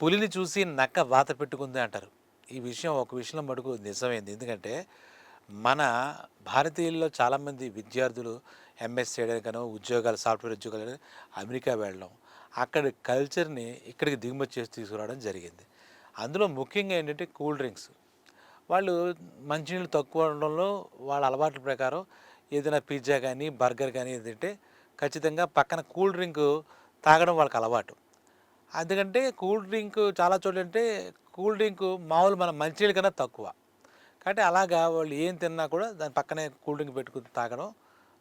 పులిని చూసి నక్క వాత పెట్టుకుంది అంటారు. ఈ విషయం ఒక విషయం మటుకు నిజమైంది. ఎందుకంటే మన భారతీయుల్లో చాలామంది విద్యార్థులు ఎంఎస్ చేయడానికనో ఉద్యోగాలు సాఫ్ట్వేర్ ఉద్యోగాలు అమెరికా వెళ్ళడం అక్కడి కల్చర్ని ఇక్కడికి దిగుమతి చేసి తీసుకురావడం జరిగింది. అందులో ముఖ్యంగా ఏంటంటే కూల్ డ్రింక్స్. వాళ్ళు మంచినీళ్ళు తక్కువ ఉండడంలో వాళ్ళ అలవాట్ల ప్రకారం ఏదైనా పిజ్జా కానీ బర్గర్ కానీ ఏంటంటే ఖచ్చితంగా పక్కన కూల్ డ్రింక్ తాగడం వాళ్ళకి అలవాటు. ఎందుకంటే కూల్ డ్రింక్ చాలా చోట్ల అంటే కూల్ డ్రింక్ మామూలు మన మంచినీళ్ళ కన్నా తక్కువ. కాబట్టి అలాగా వాళ్ళు ఏం తిన్నా కూడా దాని పక్కనే కూల్ డ్రింక్ పెట్టుకుని తాగడం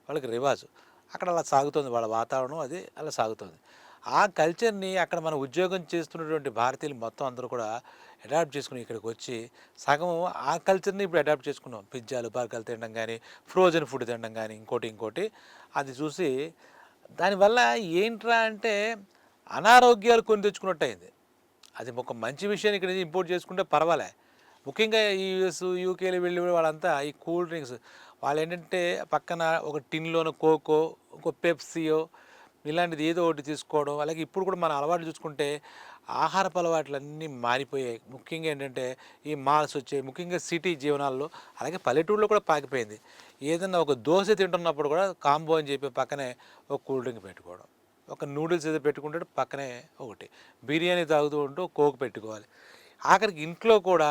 వాళ్ళకి రివాజు. అక్కడ అలా సాగుతుంది వాళ్ళ వాతావరణం అది అలా సాగుతుంది. ఆ కల్చర్ని అక్కడ మన ఉద్యోగం చేస్తున్నటువంటి భారతీయులు మొత్తం అందరూ కూడా అడాప్ట్ చేసుకుని ఇక్కడికి వచ్చి సగం ఆ కల్చర్ని ఇప్పుడు అడాప్ట్ చేసుకున్నాం. పిజ్జాలు బర్గర్లు తినడం కానీ ఫ్రోజన్ ఫుడ్ తినడం కానీ ఇంకోటి ఇంకోటి. అది చూసి దానివల్ల ఏంట్రా అంటే అనారోగ్యాలు కొని తెచ్చుకున్నట్టయింది. అది ఒక మంచి విషయాన్ని ఇక్కడ ఇంపోర్ట్ చేసుకుంటే పర్వాలే. ముఖ్యంగా యూఎస్ యూకేలో వెళ్ళి వాళ్ళంతా ఈ కూల్ డ్రింక్స్ వాళ్ళు ఏంటంటే పక్కన ఒక టిన్లోన కోకో ఒక పెప్సియో ఇలాంటిది ఏదో ఒకటి తీసుకోవడం అలాగే ఇప్పుడు కూడా మన అలవాట్లు చూసుకుంటే ఆహారపు అలవాట్లు అన్నీ మారిపోయాయి. ముఖ్యంగా ఏంటంటే ఈ మాల్స్ వచ్చాయి ముఖ్యంగా సిటీ జీవనాల్లో అలాగే పల్లెటూరులో కూడా పాకిపోయింది. ఏదైనా ఒక దోశ తింటున్నప్పుడు కూడా కాంబో అని చెప్పి పక్కనే ఒక కూల్ డ్రింక్ పెట్టుకోవడం. ఒక నూడిల్స్ ఏదో పెట్టుకుంటాడు పక్కనే ఒకటి. బిర్యానీ తాగుతూ ఉంటూ కోక్ పెట్టుకోవాలి. ఆఖరికి ఇంట్లో కూడా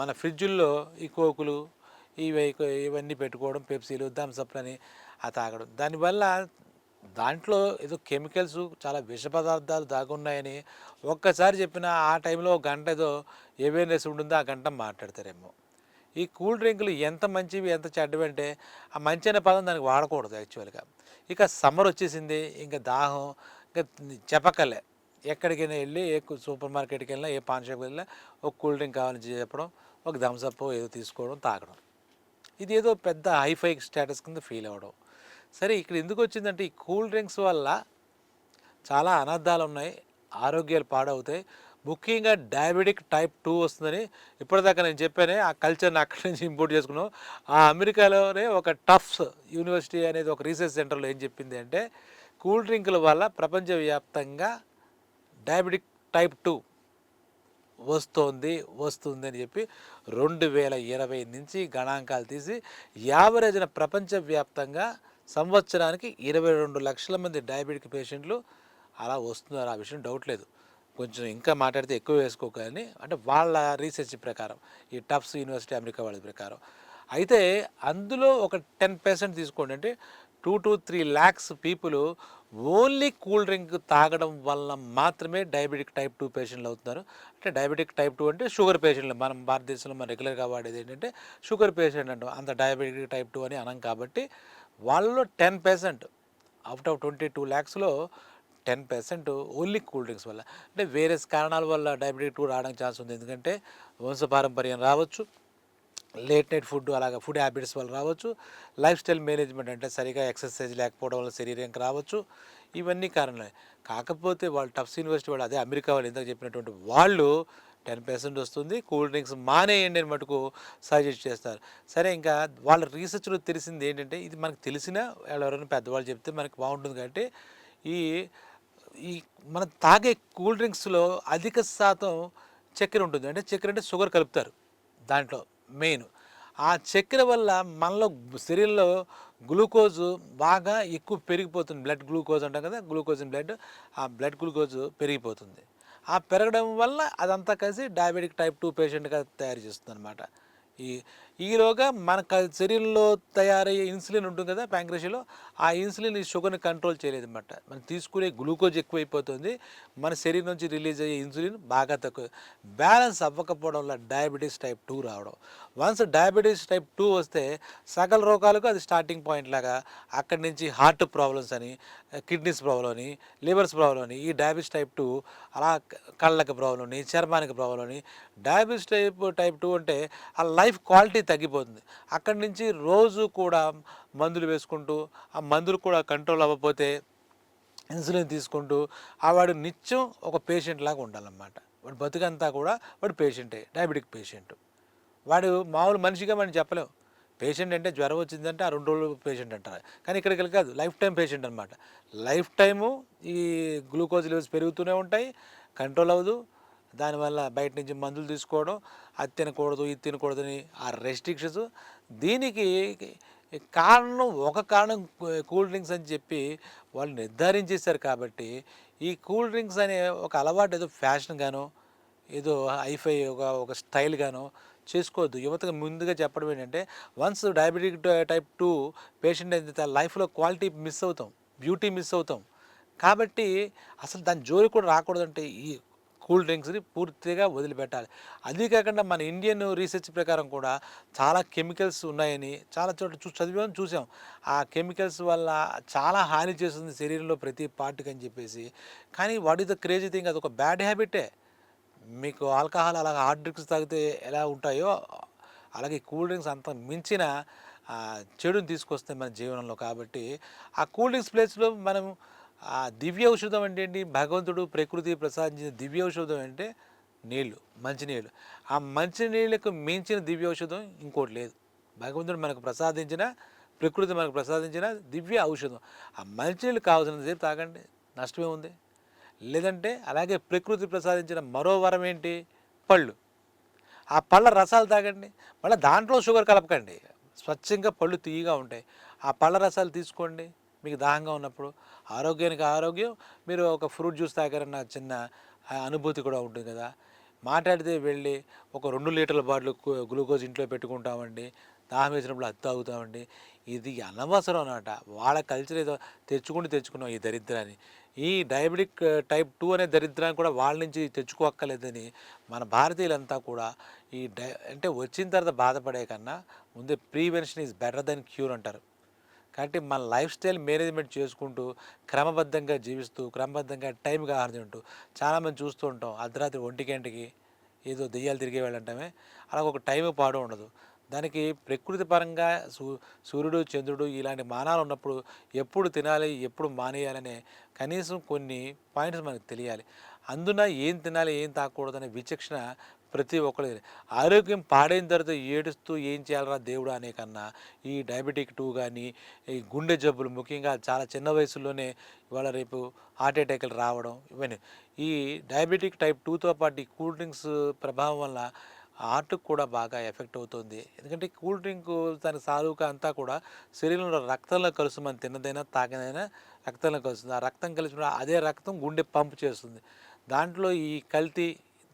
మన ఫ్రిడ్జుల్లో ఈ కోకులు ఇవి ఇవన్నీ పెట్టుకోవడం పెప్సీలు థమ్సప్లని ఆ తాగడం. దానివల్ల దాంట్లో ఏదో కెమికల్స్ చాలా విష పదార్థాలు దాగున్నాయని ఒక్కసారి చెప్పిన ఆ టైంలో ఒక గంట ఏదో అవేర్నెస్ ఉంటుందో ఆ గంట మాట్లాడతారేమో. ఈ కూల్ డ్రింకులు ఎంత మంచివి ఎంత చెడ్డవి అంటే ఆ మంచి అనే పదం దానికి వాడకూడదు యాక్చువల్గా. ఇక సమ్మర్ వచ్చేసింది ఇంకా దాహం ఇంకా చెప్పకలే ఎక్కడికైనా వెళ్ళి ఏ సూపర్ మార్కెట్కి వెళ్ళినా ఏ పాన్ షాప్కి వెళ్ళినా ఒక కూల్ డ్రింక్ కావాలని చెప్పడం ఒక థమ్స్అప్ ఏదో తీసుకోవడం తాగడం. ఇది ఏదో పెద్ద హైఫై స్టేటస్ కింద ఫీల్ అవ్వడం. సరే ఇక్కడ ఎందుకు వచ్చిందంటే ఈ కూల్ డ్రింక్స్ వల్ల చాలా అనర్థాలు ఉన్నాయి ఆరోగ్యాలు పాడవుతాయి ముఖ్యంగా డయాబెటిక్ టైప్ టూ వస్తుందని ఇప్పటిదాకా నేను చెప్పానే ఆ కల్చర్ని అక్కడి నుంచి ఇంపోర్ట్ చేసుకున్నాం. ఆ అమెరికాలోనే ఒక టఫ్స్ యూనివర్సిటీ అనేది ఒక రీసెర్చ్ సెంటర్లో ఏం చెప్పింది అంటే కూల్ డ్రింకుల వల్ల ప్రపంచవ్యాప్తంగా డయాబెటిక్ టైప్ టూ వస్తోంది వస్తుంది అని చెప్పి రెండు వేల ఇరవై నుంచి గణాంకాలు తీసి యావరేజ్న ప్రపంచవ్యాప్తంగా సంవత్సరానికి ఇరవై రెండు లక్షల మంది డయాబెటిక్ పేషెంట్లు అలా వస్తున్నారు. ఆ విషయం డౌట్ లేదు. కొంచెం ఇంకా మాట్లాడితే ఎక్కువ వేసుకోకని అంటే వాళ్ళ రీసెర్చ్ ప్రకారం ఈ టఫ్స్ యూనివర్సిటీ అమెరికా వాళ్ళ ప్రకారం. అయితే అందులో ఒక టెన్ పర్సెంట్ తీసుకోండి అంటే two to three lakhs people only cool drink తాగడం వల్ల మాత్రమే డయాబెటిక్ టైప్ టూ పేషెంట్లు అవుతున్నారు. అంటే డయాబెటిక్ టైప్ టూ అంటే షుగర్ పేషెంట్లు మనం భారతదేశంలో మనం రెగ్యులర్గా వాడేది ఏంటంటే షుగర్ పేషెంట్ అంటాం. అంత డయాబెటిక్ టైప్ టూ అని అనం కాబట్టి వాళ్ళలో ten percent out of twenty two ల్యాక్స్లో ten percent only cool drinks వల్ల. అంటే వేరే కారణాల వల్ల డయాబెటిక్ టూ రావడానికి ఛాన్స్ ఉంది. ఎందుకంటే వంశపారంపర్యం రావచ్చు లేట్ నైట్ ఫుడ్ అలాగా ఫుడ్ హ్యాబిట్స్ వల్ల రావచ్చు లైఫ్ స్టైల్ మేనేజ్మెంట్ అంటే సరిగా ఎక్సర్సైజ్ లేకపోవడం వల్ల శరీరంకి రావచ్చు. ఇవన్నీ కారణాలే. కాకపోతే వాళ్ళు టఫ్స్ యూనివర్సిటీ వాళ్ళు అదే అమెరికా వాళ్ళు ఇంతకు చెప్పినటువంటి వాళ్ళు టెన్ పర్సెంట్ వస్తుంది కూల్ డ్రింక్స్ మానేయండి అని మటుకు సజెస్ట్ చేస్తారు. సరే ఇంకా వాళ్ళ రీసెర్చ్లో తెలిసింది ఏంటంటే ఇది మనకు తెలిసిన వాళ్ళు ఎవరైనా పెద్దవాళ్ళు చెప్తే మనకి బాగుంటుంది కాబట్టి ఈ ఈ మనం తాగే కూల్ డ్రింక్స్లో అధిక శాతం చక్కెర ఉంటుంది. అంటే చక్కెర అంటే షుగర్ కలుపుతారు దాంట్లో మెయిన్. ఆ చక్కెర వల్ల మనలో శరీరంలో గ్లూకోజ్ బాగా ఎక్కువ పెరిగిపోతుంది. బ్లడ్ గ్లూకోజ్ అంటాం కదా గ్లూకోజ్ ఇన్ బ్లడ్ ఆ బ్లడ్ గ్లూకోజ్ పెరిగిపోతుంది. ఆ పెరగడం వల్ల అదంతా కలిసి డయాబెటిక్ టైప్ టూ పేషెంట్గా తయారు చేస్తుంది అనమాట ఈ ఈలోగా మన క- శరీరంలో తయారయ్యే ఇన్సులిన్ ఉంటుంది కదా ప్యాంక్రషిలో ఆ ఇన్సులిన్ ఈ షుగర్ని కంట్రోల్ చేయలేదు అనమాట మనం తీసుకునే గ్లూకోజ్ ఎక్కువైపోతుంది మన శరీరం నుంచి రిలీజ్ అయ్యే ఇన్సులిన్ బాగా తక్కువ. బ్యాలెన్స్ అవ్వకపోవడం వల్ల డయాబెటీస్ టైప్ టూ రావడం. వన్స్ డయాబెటీస్ టైప్ టూ వస్తే సకల రోగాలకు అది స్టార్టింగ్ పాయింట్ లాగా అక్కడి నుంచి హార్ట్ ప్రాబ్లమ్స్ అని కిడ్నీస్ ప్రాబ్లం అని లివర్స్ ప్రాబ్లం అని ఈ డయాబెటీస్ టైప్ టూ అలా కళ్ళకి ప్రాబ్లం అని చర్మానికి ప్రాబ్లం అని డయాబెటీస్ టైప్ టైప్ టూ అంటే ఆ లైఫ్ క్వాలిటీ తగ్గిపోతుంది. అక్కడి నుంచి రోజు కూడా మందులు వేసుకుంటూ ఆ మందులు కూడా కంట్రోల్ అవ్వకపోతే ఇన్సులిన్ తీసుకుంటూ ఆ వాడు నిత్యం ఒక పేషెంట్ లాగా ఉండాలన్నమాట. వాడు బతుకంతా కూడా వాడు పేషెంటే డయాబెటిక్ పేషెంట్. వాడు మామూలు మనిషిగా మనం చెప్పలేము పేషెంట్ అంటే జ్వరం వచ్చిందంటే ఆ రెండు రోజులు పేషెంట్ అంటారు. కానీ ఇక్కడికి వెళ్ళి కాదు లైఫ్ టైం పేషెంట్ అనమాట లైఫ్ టైము ఈ గ్లూకోజ్ లెవెల్స్ పెరుగుతూనే ఉంటాయి కంట్రోల్ అవ్వదు. దానివల్ల బయట నుంచి మందులు తీసుకోవడం అది తినకూడదు ఇది తినకూడదని ఆ రెస్ట్రిక్షన్స్. దీనికి కారణం ఒక కారణం కూల్ డ్రింక్స్ అని చెప్పి వాళ్ళు నిర్ధారించేశారు కాబట్టి ఈ కూల్ డ్రింక్స్ అనే ఒక అలవాటు ఏదో ఫ్యాషన్గానో ఏదో హైఫై ఒక ఒక స్టైల్గానో చేసుకోవద్దు. యువతకు ముందుగా చెప్పడం ఏంటంటే once diabetic type two patient అయితే లైఫ్లో క్వాలిటీ మిస్ అవుతాం బ్యూటీ మిస్ అవుతాం. కాబట్టి అసలు దాని జోలి కూడా రాకూడదంటే ఈ కూల్ డ్రింక్స్ని పూర్తిగా వదిలిపెట్టాలి. అది కాకుండా మన ఇండియన్ రీసెర్చ్ ప్రకారం కూడా చాలా కెమికల్స్ ఉన్నాయని చాలా చోట్ల చూ చదివాం చూసాం. ఆ కెమికల్స్ వల్ల చాలా హాని చేస్తుంది శరీరంలో ప్రతి పార్ట్కి అని చెప్పేసి. కానీ what is the crazy thing అది ఒక బ్యాడ్ హ్యాబిటే. మీకు ఆల్కహాల్ అలాగ హార్డ్ డ్రింక్స్ తాగితే ఎలా ఉంటాయో అలాగే కూల్ డ్రింక్స్ అంత మించిన చెడుని తీసుకొస్తే మన జీవనంలో. కాబట్టి ఆ కూల్ డ్రింక్స్ ప్లేస్లో మనం ఆ దివ్య ఔషధం అంటే ఏంటి? భగవంతుడు ప్రకృతి ప్రసాదించిన దివ్య ఔషధం అంటే నీళ్ళు మంచినీళ్ళు. ఆ మంచినీళ్ళకు మించిన దివ్య ఔషధం ఇంకోటి లేదు. భగవంతుడు మనకు ప్రసాదించిన ప్రకృతి మనకు ప్రసాదించిన దివ్య ఔషధం. ఆ మంచినీళ్ళు కావాల్సిన సేపు తాగండి. నష్టమే ఉంది. లేదంటే అలాగే ప్రకృతి ప్రసాదించిన మరో వరం ఏంటి? పళ్ళు. ఆ పళ్ళ రసాలు తాగండి. మళ్ళీ దాంట్లో షుగర్ కలపకండి. స్వచ్ఛంగా పళ్ళు తీయగా ఉంటాయి. ఆ పళ్ళ రసాలు తీసుకోండి. మీకు దాహంగా ఉన్నప్పుడు ఆరోగ్యానికి ఆరోగ్యం. మీరు ఒక ఫ్రూట్ జ్యూస్ తాగారన్న చిన్న అనుభూతి కూడా ఉంటుంది కదా. మాట్లాడితే వెళ్ళి ఒక రెండు లీటర్ల బాటిల్ గ్లూకోజ్ ఇంట్లో పెట్టుకుంటామండి. దాహం వేసినప్పుడు అది తాగుతామండి. ఇది అనవసరం అనమాట వాళ్ళ కల్చర్ ఏదో తెచ్చుకుంటూ తెచ్చుకున్నాం ఈ దరిద్రాన్ని. ఈ డయాబెటిక్ టైప్ టూ అనే దరిద్రాన్ని కూడా వాళ్ళ నుంచి తెచ్చుకోక్కర్లేదని మన భారతీయులంతా కూడా ఈ డై అంటే వచ్చిన తర్వాత బాధపడే కన్నా ముందే prevention is better than cure అంటారు. కాబట్టి మన లైఫ్ స్టైల్ మేనేజ్మెంట్ చేసుకుంటూ క్రమబద్ధంగా జీవిస్తూ క్రమబద్ధంగా టైంకి ఆహారం తింటూ చాలామంది చూస్తూ ఉంటాం అర్ధరాత్రి ఒంటి గంటకి ఏదో దెయ్యాలు తిరిగే వెళ్ళంటమే అలా ఒక టైం పాడు ఉండదు. దానికి ప్రకృతి పరంగా సూ సూర్యుడు చంద్రుడు ఇలాంటి మానాలు ఉన్నప్పుడు ఎప్పుడు తినాలి ఎప్పుడు మానేయాలనే కనీసం కొన్ని పాయింట్స్ మనకు తెలియాలి. అందున ఏం తినాలి ఏం తాగకూడదనే విచక్షణ ప్రతి ఒక్కరి ఆరోగ్యం పాడైన తర్వాత ఏడుస్తూ ఏం చేయాలరా దేవుడు అనే కన్నా ఈ డయాబెటిక్ టూ కానీ ఈ గుండె జబ్బులు ముఖ్యంగా చాలా చిన్న వయసులోనే ఇవాళ రేపు హార్ట్ అటాక్లు రావడం ఇవన్నీ. ఈ డయాబెటిక్ టైప్ టూతో పాటు ఈ కూల్ డ్రింక్స్ ప్రభావం వల్ల హార్ట్కి కూడా బాగా ఎఫెక్ట్ అవుతుంది. ఎందుకంటే కూల్ డ్రింక్ దాని సారువుక అంతా కూడా శరీరంలో రక్తంలో కలుసు మనం తిన్నదైనా తాగినదైనా రక్తంలో కలుస్తుంది. ఆ రక్తం కలిసినప్పుడు అదే రక్తం గుండె పంప్ చేస్తుంది. దాంట్లో ఈ కల్తీ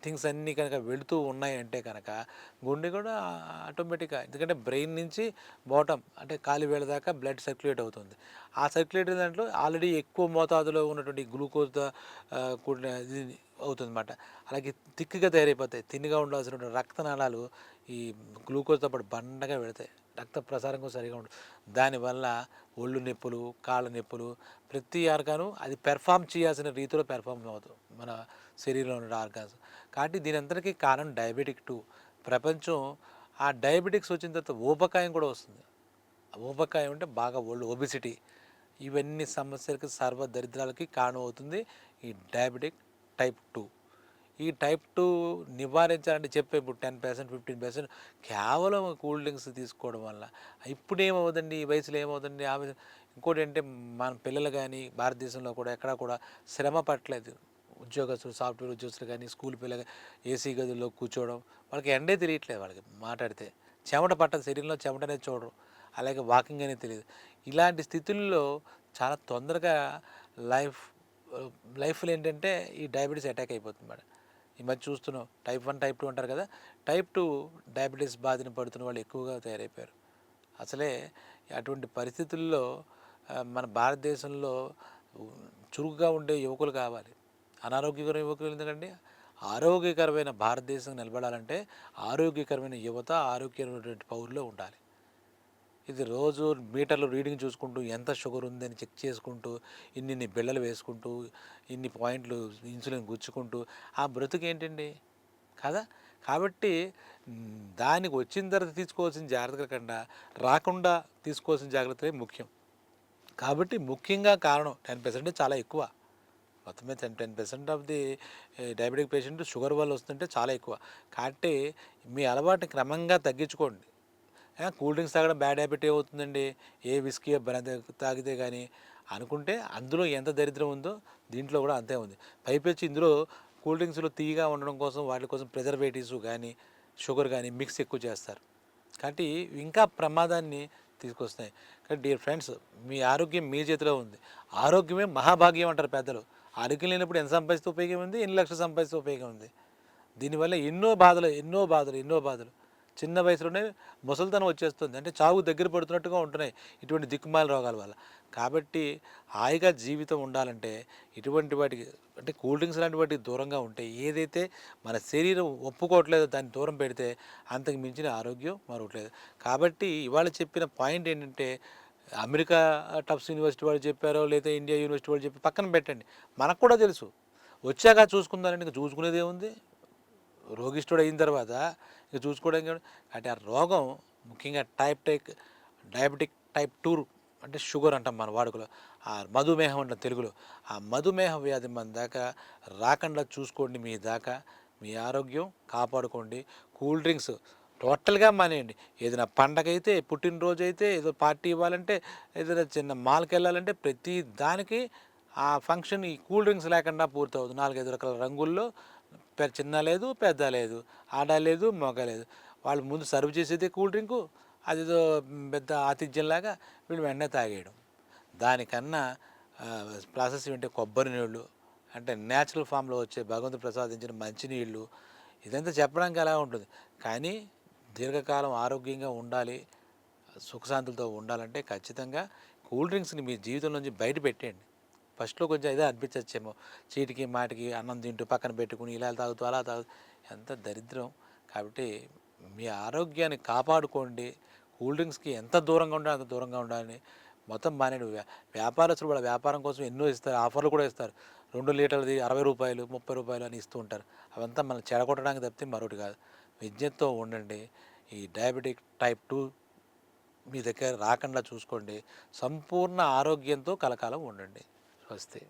థింగ్స్ అన్నీ కనుక వెళుతూ ఉన్నాయంటే కనుక గుండె కూడా ఆటోమేటిక్గా ఎందుకంటే బ్రెయిన్ నుంచి బాటమ్ అంటే కాలి వేళ దాకా బ్లడ్ సర్క్యులేట్ అవుతుంది. ఆ సర్క్యులేట్ దాంట్లో ఆల్రెడీ ఎక్కువ మోతాదులో ఉన్నటువంటి గ్లూకోజ్ కూడిన ఇది అవుతుందన్నమాట. అలాగే తిక్కుగా తయారైపోతాయి. తిన్నిగా ఉండాల్సిన రక్తనాళాలు ఈ గ్లూకోజ్తో పాటు బండగా పెడతాయి. రక్త ప్రసారం కూడా సరిగా ఉండదు దానివల్ల ఒళ్ళు నొప్పులు కాళ్ళ నొప్పులు ప్రతి ఆర్గాను అది పెర్ఫామ్ చేయాల్సిన రీతిలో పెర్ఫామ్ అవుతుంది మన శరీరంలో ఉన్న ఆర్గాన్స్. కాబట్టి దీని అందరికీ కారణం డయాబెటిక్ టూ. ప్రపంచం ఆ డయాబెటిక్స్ వచ్చిన తర్వాత ఊబకాయం కూడా వస్తుంది. ఊబకాయం అంటే బాగా ఒళ్ళు ఒబిసిటీ ఇవన్నీ సమస్యలకి సర్వ దరిద్రాలకి కారణం అవుతుంది ఈ డయాబెటిక్ టైప్ టూ. ఈ టైప్ టూ నివారించాలంటే చెప్పే ఇప్పుడు టెన్ పర్సెంట్ ఫిఫ్టీన్ పర్సెంట్ కేవలం కూల్ డ్రింక్స్ తీసుకోవడం వల్ల. ఇప్పుడు ఏమవుతుంది ఈ వయసులో ఏమవుతుంది ఆ ఇంకోటి అంటే మన పిల్లలు కానీ భారతదేశంలో కూడా ఎక్కడా కూడా శ్రమ పట్టలేదు. ఉద్యోగస్తులు సాఫ్ట్వేర్ ఉద్యోగస్తులు కానీ స్కూల్ పిల్లలు ఏసీ గదుల్లో కూర్చోవడం వాళ్ళకి ఎండే తెలియట్లేదు వాళ్ళకి మాట్లాడితే. చెమట పట్టదు శరీరంలో చెమట అనేది చూడరు. అలాగే వాకింగ్ అనేది తెలియదు. ఇలాంటి స్థితుల్లో చాలా తొందరగా లైఫ్ లైఫ్లో ఏంటంటే ఈ డయాబెటీస్ అటాక్ అయిపోతుంది మేడం. ఈ మధ్య చూస్తున్నాం టైప్ వన్ టైప్ టూ అంటారు కదా టైప్ టూ డయాబెటీస్ బాధిన పడుతున్న వాళ్ళు ఎక్కువగా తయారైపోయారు. అసలే అటువంటి పరిస్థితుల్లో మన భారతదేశంలో చురుకుగా ఉండే యువకులు కావాలి. అనారోగ్యకరమైన యువకులు ఎందుకంటే ఆరోగ్యకరమైన భారతదేశం నిలబడాలంటే ఆరోగ్యకరమైన యువత ఆరోగ్యకరమైనటువంటి పౌరులు ఉండాలి. ఇది రోజు మీటర్లు రీడింగ్ చూసుకుంటూ ఎంత షుగర్ ఉందని చెక్ చేసుకుంటూ ఇన్ని ఇన్ని బిళ్ళలు వేసుకుంటూ ఇన్ని పాయింట్లు ఇన్సులిన్ గుచ్చుకుంటూ ఆ బ్రతుకు ఏంటండి కదా? కాబట్టి దానికి వచ్చిన తర్వాత తీసుకోవాల్సిన జాగ్రత్తల కన్నా రాకుండా తీసుకోవాల్సిన జాగ్రత్తలే ముఖ్యం. కాబట్టి ముఖ్యంగా కారణం టెన్ పర్సెంట్ చాలా ఎక్కువ. మొత్తం మీద ten ten percent of the diabetic patient sugar వల్ల వస్తుంటే చాలా ఎక్కువ. కాబట్టి మీ అలవాటుని క్రమంగా తగ్గించుకోండి. కూల్ డ్రింక్స్ తాగడం బ్యాడ్ హ్యాబిట్ ఏమవుతుందండి? ఏ విస్కీ తాగితే కానీ అనుకుంటే అందులో ఎంత దరిద్రం ఉందో దీంట్లో కూడా అంతే ఉంది. పైపెచ్చి ఇందులో కూల్ డ్రింక్స్లో తీయగా ఉండడం కోసం వాటి కోసం ప్రిజర్వేటివ్స్ కానీ షుగర్ కానీ మిక్స్ ఎక్కువ చేస్తారు. కాబట్టి ఇంకా ప్రమాదాన్ని తీసుకొస్తాయి కానీ డియర్ ఫ్రెండ్స్ మీ ఆరోగ్యం మీ చేతిలో ఉంది. ఆరోగ్యమే మహాభాగ్యం అంటారు పెద్దలు. ఆరోగ్యం లేనప్పుడు ఎంత సంపాదిస్తే ఉపయోగం ఉంది? ఎన్ని లక్షలు సంపాదిస్తే ఉపయోగం ఉంది? దీనివల్ల ఎన్నో బాధలు ఎన్నో బాధలు ఎన్నో బాధలు. చిన్న వయసులోనే ముసలితనం వచ్చేస్తుంది. అంటే చావు దగ్గర పడుతున్నట్టుగా ఉంటున్నాయి ఇటువంటి దిక్కుమాల రోగాల వల్ల. కాబట్టి హాయిగా జీవితం ఉండాలంటే ఇటువంటి వాటికి అంటే కూల్ డ్రింక్స్ లాంటి వాటికి దూరంగా ఉంటే ఏదైతే మన శరీరం ఒప్పుకోవట్లేదో దాన్ని దూరం పెడితే అంతకు మించిన ఆరోగ్యం మరొకట్లేదు కాబట్టి ఇవాళ చెప్పిన పాయింట్ ఏంటంటే అమెరికా టఫ్స్ యూనివర్సిటీ వాళ్ళు చెప్పారో లేదా ఇండియా యూనివర్సిటీ వాళ్ళు చెప్పి పక్కన పెట్టండి. మనకు కూడా తెలుసు. వచ్చాక చూసుకుందానండి ఇంకా చూసుకునేదే ఉంది. రోగిష్ఠుడు అయిన తర్వాత ఇక చూసుకోవడానికి అంటే ఆ రోగం ముఖ్యంగా టైప్ టైక్ డయాబెటిక్ టైప్ టూ అంటే షుగర్ అంటాం మన వాడుకలో. ఆ మధుమేహం అంటాం తెలుగులో. ఆ మధుమేహ వ్యాధి మన దాకా రాకుండా చూసుకోండి మీ దాకా. మీ ఆరోగ్యం కాపాడుకోండి. కూల్ డ్రింక్స్ టోటల్గా మానేయండి. ఏదైనా పండగ అయితే పుట్టినరోజు అయితే ఏదో పార్టీ ఇవ్వాలంటే ఏదైనా చిన్న మాల్కి వెళ్ళాలంటే ప్రతి దానికి ఆ ఫంక్షన్ ఈ కూల్ డ్రింక్స్ లేకుండా పూర్తవుతుంది. నాలుగైదు రకాల రంగుల్లో చిన్న లేదు పెద్ద లేదు ఆడ లేదు మగ లేదు. వాళ్ళు ముందు సర్వ్ చేసేది కూల్ డ్రింకు అదేదో పెద్ద ఆతిథ్యంలాగా వీళ్ళు వెంటనే తాగేయడం. దానికన్నా ప్రాసెస్ ఏంటంటే కొబ్బరి నీళ్ళు అంటే న్యాచురల్ ఫామ్లో వచ్చే భగవంతుడు ప్రసాదించిన మంచినీళ్ళు ఇదంతా చెప్పడానికి అలా ఉంటుంది. కానీ దీర్ఘకాలం ఆరోగ్యంగా ఉండాలి సుఖశాంతులతో ఉండాలంటే ఖచ్చితంగా కూల్ డ్రింక్స్ని మీ జీవితం నుంచి బయట పెట్టేయండి. ఫస్ట్లో కొంచెం ఇదే అనిపించచ్చేమో. చీటికి మాటికి అన్నం తింటూ పక్కన పెట్టుకుని ఇలా తాగుతూ అలా తాగుతూ ఎంత దరిద్రం. కాబట్టి మీ ఆరోగ్యాన్ని కాపాడుకోండి. కూల్ డ్రింక్స్కి ఎంత దూరంగా ఉండాలి అంత దూరంగా ఉండాలని మొత్తం మానేడు వ్యాపారస్తులు వాళ్ళ వ్యాపారం కోసం ఎన్నో ఇస్తారు ఆఫర్లు కూడా ఇస్తారు. రెండు లీటర్లది అరవై రూపాయలు ముప్పై రూపాయలు అని ఇస్తూ ఉంటారు. అవంతా మనం చెడగొట్టడానికి తప్పితే మరొకటి కాదు. విజ్ఞతతో ఉండండి. ఈ డయాబెటిక్ టైప్ టూ మీ దగ్గర రాకుండా చూసుకోండి. సంపూర్ణ ఆరోగ్యంతో కలకాలం ఉండండి. Namaste.